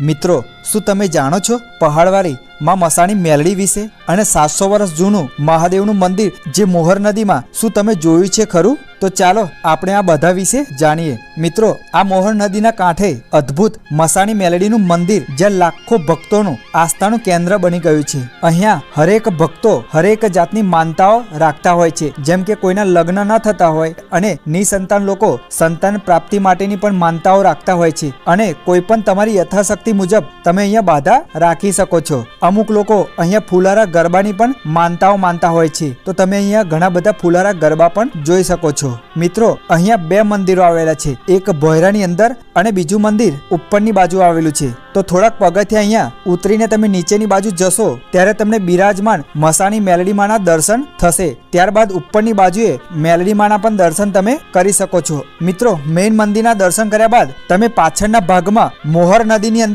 મિત્રો શું તમે જાણો છો પહાડવાળી માં મસાણી મેલડી વિશે અને સાતસો વર્ષ જૂનું મહાદેવનું મંદિર જે મોહર નદીમાં. શું તમે જોયું છે ખરું? તો ચાલો આપણે આ બધા વિશે જાણીએ. મિત્રો, આ મોહર નદીના કાંઠે અદ્ભુત મસાણી મેલડીનું મંદિર જ્યાં લાખો ભક્તોનું આસ્થાનું કેન્દ્ર બની ગયું છે. અહીંયા હરેક ભક્તો હરેક જાતની માનતાઓ રાખતા હોય છે. જેમ કે કોઈના લગ્ન ન થતા હોય અને નિસંતાન લોકો સંતાન પ્રાપ્તિ માટેની પણ માનતાઓ રાખતા હોય છે. અને કોઈ પણ તમારી યથાશક્તિ મુજબ તમે અહીંયા બાધા રાખી શકો છો. અમુક લોકો અહીંયા ફુલારા ગરબાની પણ માનતાઓ માનતા હોય છે. તો તમે અહીંયા ઘણા બધા ફુલારા ગરબા પણ જોઈ શકો છો. મિત્રો, અહીંયા બે મંદિરો આવેલા છે. એક ભોયરાની અંદર અને બીજું મંદિર ઉપરની બાજુ આવેલું છે. તો થોડાક પગથિયા અહીંયા ઉતરીને તમે નીચેની બાજુ જશો, ત્યારે તમને બિરાજમાન મસાણી મેલડીમાના દર્શન થશે. ત્યારબાદ ઉપરની બાજુએ મેલડીમાના પણ દર્શન તમે કરી શકો છો. મિત્રો મેઇન મંદિરના દર્શન કર્યા બાદ તમે પાછળના ભાગમાં મોહર નદીની અંદર